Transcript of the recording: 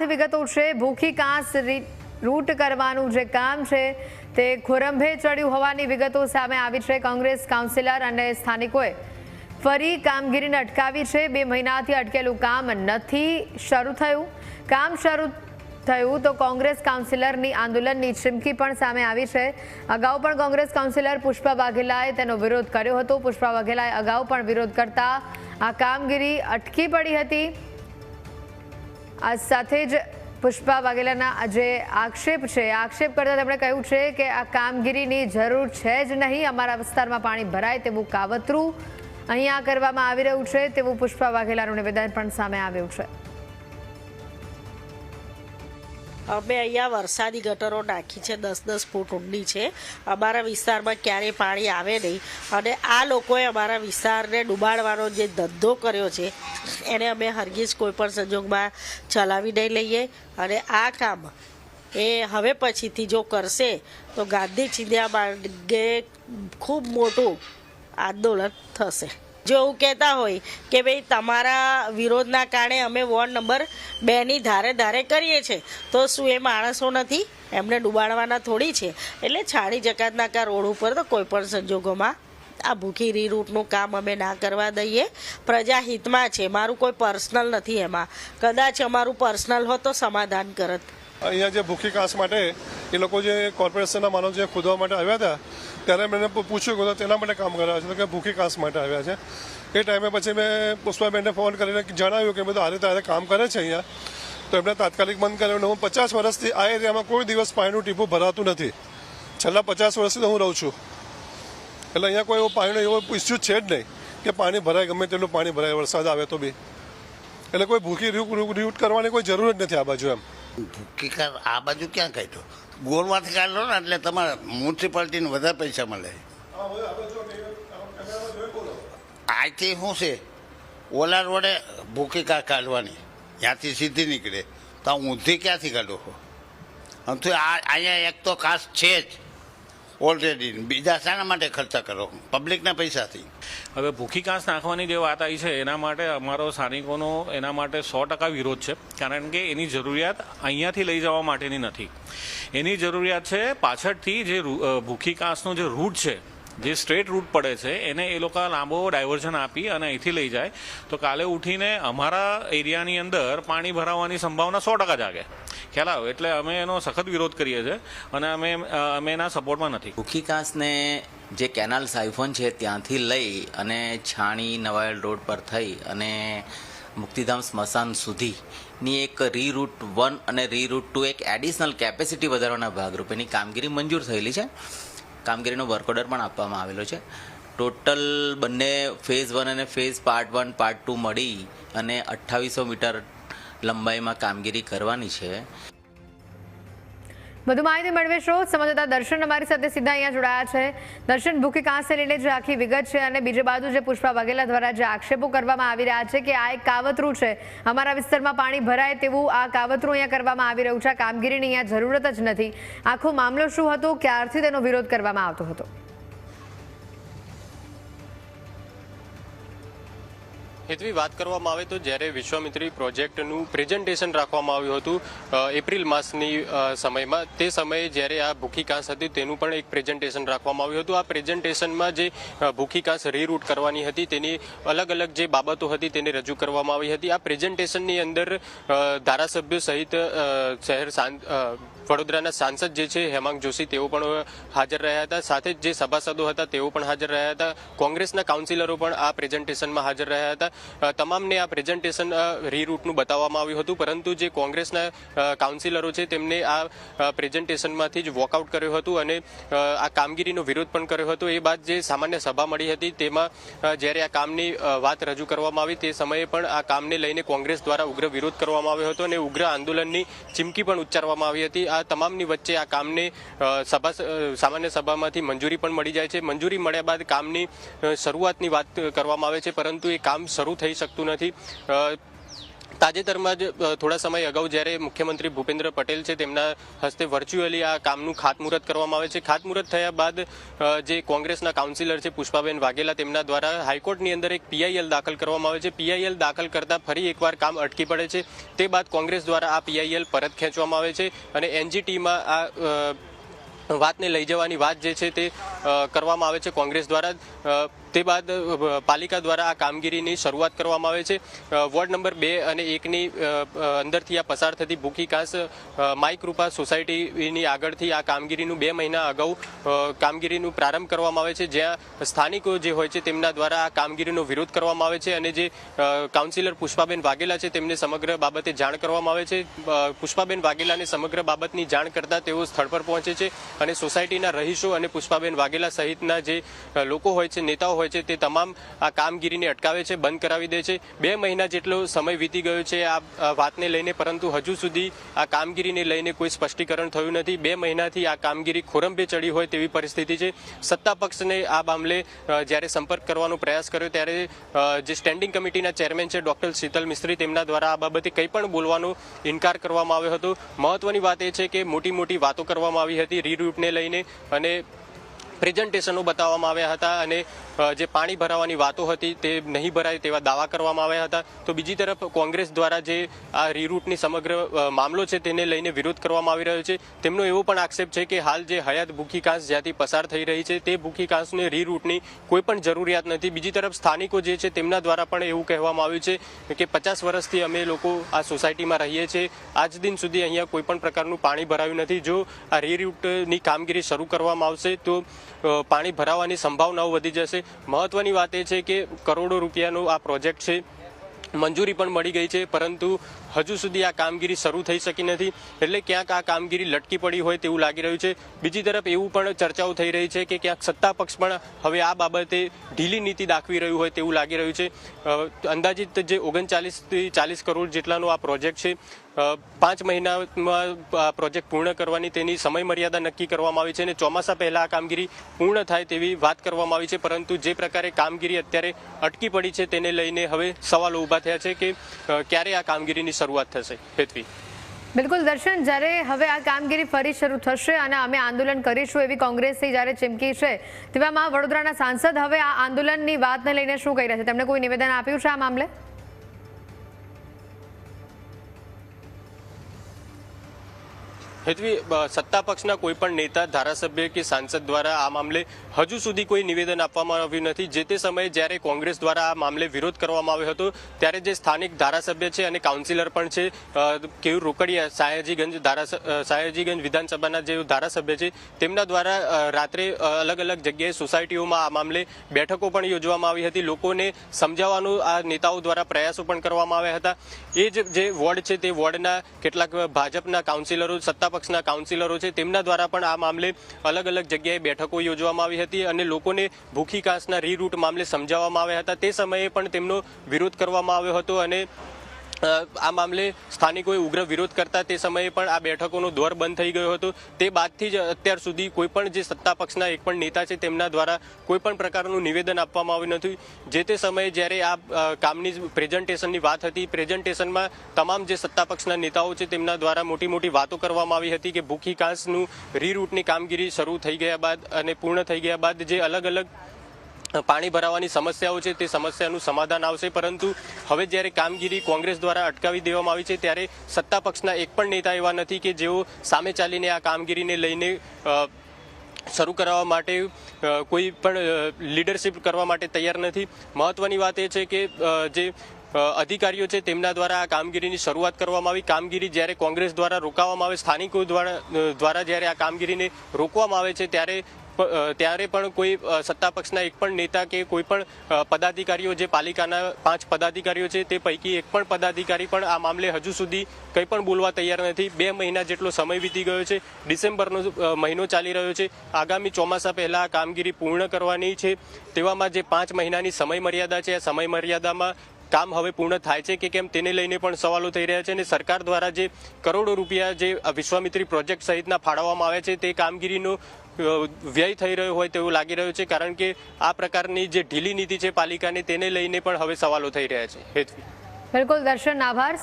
સાથે વિગતો છે. ભૂખી કાંસ રૂટ કરવાનું જે કામ છે તે ખોરંભે ચડ્યું હોવાની વિગતો સામે આવી છે. કોંગ્રેસ કાઉન્સિલર અને સ્થાનિકોએ ફરી કામગીરીને અટકાવી છે. બે મહિનાથી અટકેલું કામ નથી શરૂ થયું. કામ શરૂ થયું તો કોંગ્રેસ કાઉન્સિલરની આંદોલનની ચીમકી પણ સામે આવી છે. અગાઉ પણ કોંગ્રેસ કાઉન્સિલર પુષ્પા વાઘેલાએ તેનો વિરોધ કર્યો હતો. પુષ્પા વાઘેલાએ અગાઉ પણ વિરોધ કરતા આ કામગીરી અટકી પડી હતી. આ સાથે જ પુષ્પા વાઘેલાના જે આક્ષેપ છે. આક્ષેપ કરતા તેમણે કહ્યું છે કે આ કામગીરીની જરૂર છે જ નહીં. અમારા વિસ્તારમાં પાણી ભરાય તેવું કાવતરું અહીંયા કરવામાં આવી રહ્યું છે. તેવું પુષ્પા વાઘેલાનું નિવેદન પણ સામે આવ્યું છે. અમે અહીંયા વરસાદી ગટરો નાખી છે, દસ દસ ફૂટ ઊંડી છે. અમારા વિસ્તારમાં ક્યારેય પાણી આવે નહીં. અને આ લોકોએ અમારા વિસ્તારને ડૂબાડવાનો જે ધંધો કર્યો છે, એને અમે હરગીજ કોઈપણ સંજોગમાં ચલાવી નહીં લઈએ. અને આ કામ એ હવે પછીથી જો કરશે, તો ગાંધી ચિંધ્યા માર્ગે ખૂબ મોટું આંદોલન થશે. જો એવું કહેતા હોય કે ભાઈ, તમારા વિરોધના કારણે અમે વોર્ડ નંબર બેની ધારે ધારે કરીએ છીએ તો શું એ માણસો નથી? એમને ડૂબાડવાના થોડી છે. એટલે છાણી જકાતનાકા રોડ ઉપર તો કોઈ પણ સંજોગોમાં આ ભૂખી રીરૂટનું કામ અમે ના કરવા દઈએ. પ્રજા હિતમાં છે. મારું કોઈ પર્સનલ નથી એમાં. કદાચ અમારું પર્સનલ હોત તો સમાધાન કરત. અહીંયા જે ભૂખી કાસ માટે એ લોકો જે કોર્પોરેશનના માનવ જે ખોદવા માટે આવ્યા હતા, ત્યારે મેં પૂછ્યું કે તેના માટે કામ કરાવ્યા છે? કે ભૂખી કાસ માટે આવ્યા છે. એ ટાઈમે પછી મેં પુષ્પાબેનને ફોન કરીને જણાવ્યું કે બધું હારે તારે કામ કરે છે અહીંયા. તો એમણે તાત્કાલિક બંધ કર્યો હું પચાસ વર્ષથી આ એરિયામાં કોઈ દિવસ પાણીનું ટીપું ભરાતું નથી. છેલ્લા પચાસ વર્ષથી તો હું રહું છું. એટલે અહીંયા કોઈ એવો પાણીનો એવો ઇસ્યુ છે જ નહીં કે પાણી ભરાય, ગમે તેટલું પાણી ભરાય, વરસાદ આવે તો બી. એટલે કોઈ ભૂખી રૂટ કરવાની કોઈ જરૂર જ નથી આ બાજુ એમ. ભૂખીકાર આ બાજુ ક્યાં કાઢ્યો ગોળમાંથી કાઢો ને એટલે તમારે મ્યુનિસિપાલિટીને વધારે પૈસા મળે. અહીંથી શું છે? ઓલા રોડે ભૂકી કાર કાઢવાની. ત્યાંથી સીધી નીકળે. તો ઊંધી ક્યાંથી કાઢો છો? અને તો આ અહીંયા એક તો ખાસ છે જ. ઓલરેડી બીજા શાના માટે ખર્ચા કરો? પબ્લિકના પૈસાથી. હવે ભૂખી કાંસ નાખવાની જે વાત આવી છે, એના માટે અમારો સ્થાનિકોનો એના માટે સો ટકા વિરોધ છે, કારણ કે એની જરૂરિયાત અહીંયાથી લઈ જવા માટેની નથી. એની જરૂરિયાત છે પાછળથી જે ભૂખી કાંસનો જે રૂટ છે, જે સ્ટ્રેટ રૂટ પડે છે, એને એ લોકો લાંબો ડાયવર્ઝન આપી અને અહીંથી લઈ જાય. તો કાલે ઉઠીને અમારા એરિયાની અંદર પાણી ભરાવાની સંભાવના સો ટકા જાગે. ખ્યાલ આવ્યો એટલે અમે એનો સખત વિરોધ કરીએ છીએ અને અમે અમે એના સપોર્ટમાં નથી. ભૂખી કાંસને જે કેનાલ સાયફોન છે ત્યાંથી લઈ અને છાણી નવાયલ રોડ પર થઈ અને મુક્તિધામ સ્મશાન સુધીની એક રીરૂટ વન અને રીરૂટ ટુ એક એડિશનલ કેપેસિટી વધારવાના ભાગરૂપેની કામગીરી મંજૂર થયેલી છે. કામગીરીનો વર્ક ઓર્ડર પણ આપવામાં આવેલો છે. ટોટલ બંને ફેઝ વન અને phase part one, part two મળી અને અઠ્ઠાવીસો મીટર લંબાઈમાં કામગીરી કરવાની છે. વધુ માહિતી મેળવીશું સમજતા દર્શન અમારી સાથે સીધા અહીંયા જોડાયા છે. દર્શન, ભૂખી કાંસે લઈને જે આખી વિગત છે અને બીજી બાજુ જે પુષ્પા વાઘેલા દ્વારા જે આક્ષેપો કરવામાં આવી રહ્યા છે કે આ એક કાવતરું છે. અમારા વિસ્તારમાં પાણી ભરાય તેવું આ કાવતરું અહીંયા કરવામાં આવી રહ્યું છે. આ કામગીરીની અહીંયા જરૂરત જ નથી. આખો મામલો શું હતો? ક્યારથી તેનો વિરોધ કરવામાં આવતો હતો? હેતવી વાત કરવામાં આવે તો જ્યારે વિશ્વામિત્રી પ્રોજેક્ટનું પ્રેઝન્ટેશન રાખવામાં આવ્યું હતું એપ્રિલ માસની સમયમાં. તે સમયે જ્યારે આ ભૂખી કાંસ હતી, તેનું પણ એક પ્રેઝન્ટેશન રાખવામાં આવ્યું હતું. આ પ્રેઝન્ટેશનમાં જે ભૂખી કાંસ રીરૂટ કરવાની હતી, તેની અલગ અલગ જે બાબતો હતી, તેને રજૂ કરવામાં આવી હતી. આ પ્રેઝન્ટેશનની અંદર ધારાસભ્યો સહિત શહેર વડોદરાના સાંસદ જે છે, હેમાંગ જોશી, તેઓ પણ હાજર રહ્યા હતા. સાથે જ જે સભાસદો હતા, તેઓ પણ હાજર રહ્યા હતા. કોંગ્રેસના કાઉન્સિલરો પણ આ પ્રેઝન્ટેશનમાં હાજર રહ્યા હતા. તમામને આ પ્રેઝન્ટેશન રીરૂટનું બતાવવામાં આવ્યું હતું, પરંતુ જે કોંગ્રેસના કાઉન્સિલરો છે, તેમને આ પ્રેઝન્ટેશનમાંથી જ વોકઆઉટ કર્યું હતું અને આ કામગીરીનો વિરોધ પણ કર્યો હતો. એ બાદ જે સામાન્ય સભા મળી હતી, તેમાં જ્યારે આ કામની વાત રજૂ કરવામાં આવી, તે સમયે પણ આ કામને લઈને કોંગ્રેસ દ્વારા ઉગ્ર વિરોધ કરવામાં આવ્યો હતો અને ઉગ્ર આંદોલનની ચીમકી પણ ઉચ્ચારવામાં આવી હતી. આ તમામની વચ્ચે આ કામને સભા સામાન્ય સભામાંથી મંજૂરી પણ મળી જાય છે. મંજૂરી મળ્યા બાદ કામની શરૂઆતની વાત કરવામાં આવે છે, પરંતુ એ કામ શરૂ થઈ શકતું નથી. તાજેતરમાં જ થોડા સમય અગાઉ જ્યારે મુખ્યમંત્રી ભૂપેન્દ્ર પટેલ છે તેમના હસ્તે વર્ચ્યુઅલી આ કામનું ખાતમુહૂર્ત કરવામાં આવે છે. ખાતમુહૂર્ત થયા બાદ જે કોંગ્રેસના કાઉન્સિલર છે પુષ્પાબેન વાઘેલા તેમના દ્વારા હાઈકોર્ટની અંદર એક પીઆઈએલ દાખલ કરવામાં આવે છે. પીઆઈએલ દાખલ કરતાં ફરી એકવાર કામ અટકી પડે છે. તે બાદ કોંગ્રેસ દ્વારા આ પીઆઈએલ પરત ખેંચવામાં આવે છે અને એનજીટીમાં આ વાતને લઈ જવાની વાત જે છે તે કરવામાં આવે છે કોંગ્રેસ દ્વારા. તે બાદ પાલિકા દ્વારા આ કામગીરીની શરૂઆત કરવામાં આવે છે. વોર્ડ નંબર બે અને એકની અંદરથી આ પસાર થતી ભૂખી કાંસ માઈ સોસાયટીની આગળથી આ કામગીરીનું બે મહિના અગાઉ કામગીરીનું પ્રારંભ કરવામાં આવે છે. જ્યાં સ્થાનિકો જે હોય છે તેમના દ્વારા આ કામગીરીનો વિરોધ કરવામાં આવે છે અને જે કાઉન્સિલર પુષ્પાબેન વાઘેલા છે તેમને સમગ્ર બાબતે જાણ કરવામાં આવે છે. પુષ્પાબેન વાઘેલાને સમગ્ર બાબતની જાણ કરતા તેઓ સ્થળ પર પહોંચે છે અને સોસાયટીના રહીશો અને પુષ્પાબેન વાઘેલા સહિતના જે લોકો હોય છે, નેતાઓ હોય છે તે તમામ આ કામગીરીને અટકાવે છે, બંધ કરાવી દે છે. બે મહિના જેટલો સમય વીતી ગયો છે આ વાતને લઈને, પરંતુ હજુ સુધી આ કામગીરીને લઈને કોઈ સ્પષ્ટીકરણ થયું નથી. બે મહિનાથી આ કામગીરી ખોરંભે ચડી હોય તેવી પરિસ્થિતિ છે. સત્તા પક્ષને આ મામલે જ્યારે સંપર્ક કરવાનો પ્રયાસ કર્યો ત્યારે જે સ્ટેન્ડિંગ કમિટીના ચેરમેન છે ડોક્ટર શીતલ મિસ્ત્રી, તેમના દ્વારા આ બાબતે કંઈ પણ બોલવાનો ઇનકાર કરવામાં આવ્યો હતો. મહત્વની વાત એ છે કે મોટી મોટી વાતો કરવામાં આવી હતી રીરૂટને લઈને અને પ્રેઝન્ટેશનો બતાવવામાં આવ્યા હતા અને જે પાણી ભરાવાની વાતો હતી તે નહીં ભરાય તેવા દાવા કરવામાં આવ્યા હતા. તો બીજી તરફ કોંગ્રેસ દ્વારા જે આ રીરૂટની સમગ્ર મામલો છે તેને લઈને વિરોધ કરવામાં આવી રહ્યો છે. તેમનો એવો પણ આક્ષેપ છે કે હાલ જે હયાત ભૂખી જ્યાંથી પસાર થઈ રહી છે, તે ભૂખી કાંસને રીરૂટની કોઈ પણ જરૂરિયાત નથી. બીજી તરફ સ્થાનિકો જે છે તેમના દ્વારા પણ એવું કહેવામાં આવ્યું છે કે પચાસ વર્ષથી અમે લોકો આ સોસાયટીમાં રહીએ છીએ. આજ દિન સુધી અહીંયા કોઈ પણ પ્રકારનું પાણી ભરાયું નથી. જો આ રીરૂટની કામગીરી શરૂ કરવામાં આવશે તો પાણી ભરાવાની સંભાવનાઓ વધી જશે. મહત્વની વાત એ છે કે કરોડો રૂપિયાનો આ પ્રોજેક્ટ છે. મંજૂરી પણ મળી ગઈ છે, પરંતુ હજુ સુધી આ કામગીરી શરૂ થઈ શકી નથી. એટલે ક્યાંક આ કામગીરી લટકી પડી હોય તેવું લાગી રહ્યું છે. બીજી તરફ એવું પણ ચર્ચાઓ થઈ રહી છે કે ક્યાંક સત્તા પક્ષ પણ હવે આ બાબતે ઢીલી નીતિ દાખવી રહ્યું હોય તેવું લાગી રહ્યું છે. અંદાજિત જે ઓગણચાલીસથી ચાલીસ કરોડ જેટલાનો આ પ્રોજેક્ટ છે પાંચ મહિનામાં આ પ્રોજેક્ટ પૂર્ણ કરવાની તેની સમય મર્યાદા નક્કી કરવામાં આવી છે અને ચોમાસા પહેલાં આ કામગીરી પૂર્ણ થાય તેવી વાત કરવામાં આવી છે. પરંતુ જે પ્રકારે કામગીરી અત્યારે અટકી પડી છે તેને લઈને હવે સવાલો ઊભા થયા છે કે ક્યારે આ કામગીરીની શરૂઆત થશે હેતવી બિલકુલ દર્શન જ્યારે હવે આ કામગીરી ફરી શરૂ થશે અને અમે આંદોલન કરીશું એવી કોંગ્રેસની જ્યારે ચીમકી છે તેવામાં વડોદરાના સાંસદ હવે આ આંદોલનની વાતને લઈને શું કહી રહ્યા છે? તેમણે કોઈ નિવેદન આપ્યું છે આ મામલે? હેતવી સત્તા પક્ષના કોઈ પણ નેતા ધારાસભ્ય કે સાંસદ દ્વારા આ મામલે હજુ સુધી કોઈ નિવેદન આપવામાં આવ્યું નથી. જે તે સમયે જ્યારે કોંગ્રેસ દ્વારા આ મામલે વિરોધ કરવામાં આવ્યો હતો ત્યારે જે સ્થાનિક ધારાસભ્ય છે અને કાઉન્સિલર પણ છે કેવું રોકડિયા સાયાજીગંજ ધારાસ અ, સાયાજીગંજ વિધાનસભાના જે ધારાસભ્ય છે તેમના દ્વારા રાત્રે અલગ અલગ જગ્યાએ સોસાયટીઓમાં આ મામલે બેઠકો પણ યોજવામાં આવી હતી. લોકોને સમજાવવાનો આ નેતાઓ દ્વારા પ્રયાસો પણ કરવામાં આવ્યા હતા. એ જ જે વોર્ડ છે તે વોર્ડના કેટલાક ભાજપના કાઉન્સિલરો સત્તા પક્ષના કાઉન્સિલરો છે તેમના દ્વારા પણ આ મામલે અલગ અલગ જગ્યાએ બેઠકો યોજવામાં આવી હતી અને લોકોને ભૂખી કાંસના રીરૂટ મામલે સમજાવવામાં આવ્યા હતા. તે સમયે પણ તેમનો વિરોધ કરવામાં આવ્યો હતો અને આ મામલે સ્થાનિકોએ ઉગ્ર વિરોધ કરતા તે સમયે પણ આ બેઠકોનો દોર બંધ થઈ ગયો હતો. તે બાદથી જ અત્યાર સુધી કોઈ પણ જે સત્તા પક્ષના એક પણ નેતા છે તેમના દ્વારા કોઈ પણ પ્રકારનું નિવેદન આપવામાં આવ્યું નથી. જે તે સમયે જ્યારે આ કામની પ્રેઝન્ટેશનની વાત હતી, પ્રેઝન્ટેશનમાં તમામ જે સત્તા પક્ષના નેતાઓ છે તેમના દ્વારા મોટી મોટી વાતો કરવામાં આવી હતી કે ભૂખી કાંસનું રીરૂટની કામગીરી શરૂ થઈ ગયા બાદ અને પૂર્ણ થઈ ગયા બાદ જે અલગ અલગ પાણી ભરાવાની સમસ્યાઓ છે, તે સમસ્યાનું સમાધાન આવશે. પરંતુ હવે જ્યારે કામગીરી કોંગ્રેસ દ્વારા અટકાવી દેવામાં આવી છે, ત્યારે સત્તા પક્ષના એક પણ નેતા એવા નથી કે જેઓ સામે ચાલીને આ કામગીરીને લઈને શરૂ કરવા માટે કોઈ પણ લીડરશિપ કરવા માટે તૈયાર નથી. મહત્વની વાત એ છે કે જે અધિકારીઓ છે, તેમના દ્વારા આ કામગીરીની શરૂઆત કરવામાં આવી. કામગીરી જ્યારે કોંગ્રેસ દ્વારા રોકાવામાં આવે, સ્થાનિકો દ્વારા દ્વારા જ્યારે આ કામગીરીને રોકવામાં આવે છે, ત્યારે ત્યારે પણ કોઈ સત્તા પક્ષના એક પણ નેતા કે કોઈ પણ પદાધિકારીઓ જે પાલિકાના પાંચ પદાધિકારીઓ છે તે પૈકી એક પણ પદાધિકારી પણ આ મામલે હજુ સુધી કંઈ પણ બોલવા તૈયાર નથી. બે મહિના જેટલો સમય વીતી ગયો છે. ડિસેમ્બરનો મહિનો ચાલી રહ્યો છે. આગામી ચોમાસા પહેલાં આ કામગીરી પૂર્ણ કરવાની છે. તેવામાં જે પાંચ મહિનાની સમય મર્યાદા છે, આ સમય મર્યાદામાં કામ હવે પૂર્ણ થાય છે કે કેમ તેને લઈને પણ સવાલો થઈ રહ્યા છે અને સરકાર દ્વારા જે કરોડો રૂપિયા જે વિશ્વામિત્રી પ્રોજેક્ટ સહિતના ફાળવવામાં આવે છે તે કામગીરીનો વ્યય થઈ રહ્યો હોય તેવું લાગી રહ્યું છે, કારણ કે આ પ્રકારની જે ઢીલી નીતિ છે પાલિકાની, તેને લઈને પણ હવે સવાલો થઈ રહ્યા છે. બિલકુલ, દર્શન, આભાર.